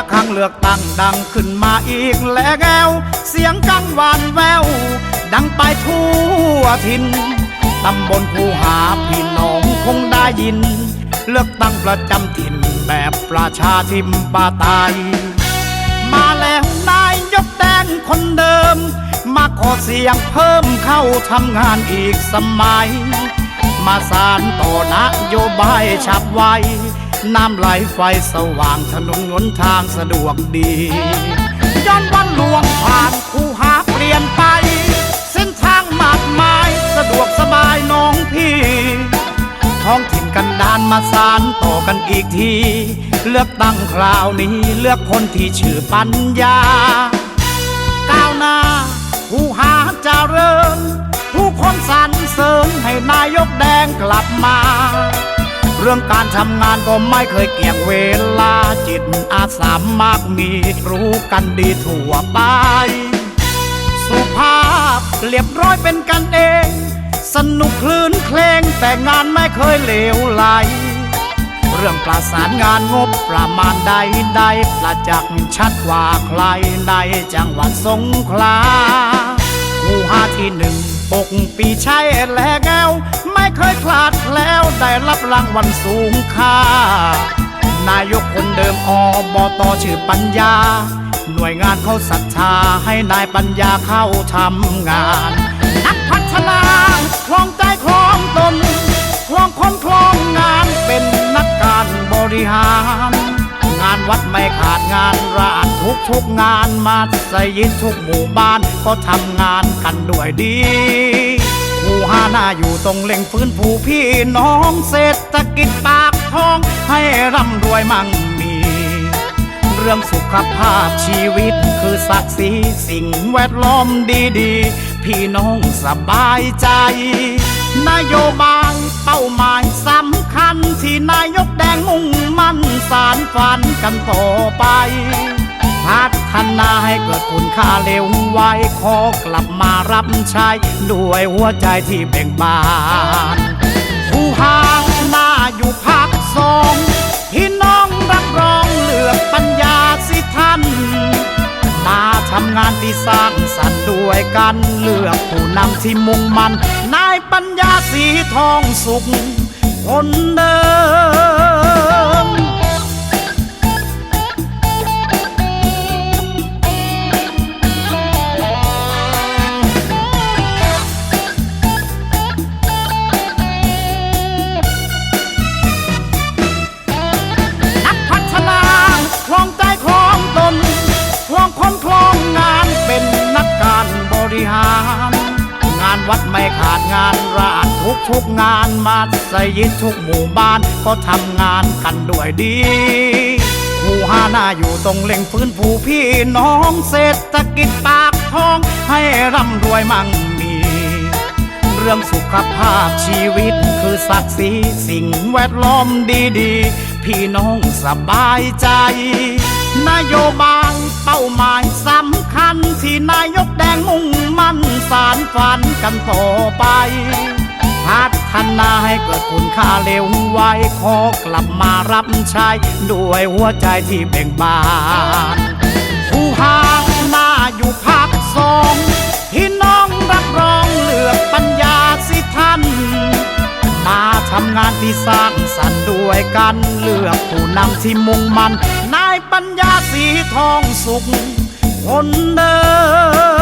ระฆังเลือกตั้งดังขึ้นมาอีกแล้ว เสียงกังวานแวว ดังไปทั่วทินตำบลภูหาพี่น้องคงได้ยิน เลือกตั้งประจำถิ่นแบบประชาธิปไตยมาแล้วนายยกแดงคนเดิม มาขอเสียงเพิ่มเข้าทำงานอีกสมัย มาสารต่อนโยบายฉับไว น้ำไหลไฟสว่างถนนหนทางสะดวกดีย้อนวันหลวงผ่านคูหาเปลี่ยนไป เส้นทางมากมายสะดวกสบายน้องพี่ท้องถิ่นกันดานมาสารต่อกันอีกที เลือกตั้งคราวนี้เลือกคนที่ชื่อปัญญา ก้าวหน้าผู้หาเจริญ ผู้คนสรรเสริญให้นายกแดงกลับมา เรื่องการทำงานก็ไม่เคยเกี่ยงเวลาจิตอาสามากมีรู้กันดีทั่วไป สุภาพเรียบร้อยเป็นกันเอง สนุกคลื่นเพลงแต่งานไม่เคยเลวไหล เรื่องประสานงานงบประมาณใดใดประจักษ์ชัดกว่าใครในจังหวัดสงขลาผู้หาที่หนึ่งปกปีใช่แลแก้วไม่เคยพลาด แล้วได้รับรางวัลสูงค่านายกคนเดิมอบตชื่อปัญญา หน่วยงานเขาศรัทธาให้นายปัญญาเข้าทำงาน นักพัฒนาคลองใจคลองตนคลองคนคลองงานเป็นนักการบริหาร งานวัดไม่ขาดงานราชทุกทุกงานมาสยิดทุกหมู่บ้านก็ทำงานกันด้วยดี ผู้หาหน้าอยู่ตรงเล็งฟื้นผู้พี่น้องเศรษฐกิจปากท้องให้ร่ำรวยมั่งมี เรื่องสุขภาพชีวิตคือศักดิ์ศรีสิ่งแวดล้อมดีๆ พี่น้องสบายใจ นโยบายเป้าหมายสำคัญที่นายกแดงมุ่งมั่นสารฝันกันต่อไป พัฒนาให้เกิดคุณค่าเร็วไวขอกลับมารับใช้ด้วยหัวใจที่เบ่งบานผู้หาหน้าอยู่ภาคสองพี่น้องรับรองเลือกปัญญาสิท่าน มาทำงานที่สร้างสรรค์ด้วยกันเลือกผู้นำที่มุ่งมันนายปัญญาสีทองสุขคนเดิม วัดไม่ขาดงานราชทุกทุกงานมาสยิดทุกหมู่บ้านก็ทำงานกันด้วยดีผู้หาหน้าอยู่ตรงเล็งฟื้นผู้พี่น้องเศรษฐกิจปากท้องให้ร่ำรวยมั่งมี เรื่องสุขภาพชีวิตคือศักดิ์ศรีสิ่งแวดล้อมดีๆ พี่น้องสบายใจ นโยบายเป้าหมายสำคัญที่นายกแดงมุ่งันสารฝันกันต่อไป พัฒนาให้เกิดคุณค่าเร็วไวขอกลับมารับใช้ด้วยหัวใจที่เบ่งบานผู้หาหน้าอยู่ภาคสองพี่น้องรับรองเลือกปัญญาสิท่าน มาทำงานที่สร้างสรรค์ด้วยกันเลือกผู้นำที่มุ่งมันนายปัญญาสีทองสุขคนเดิม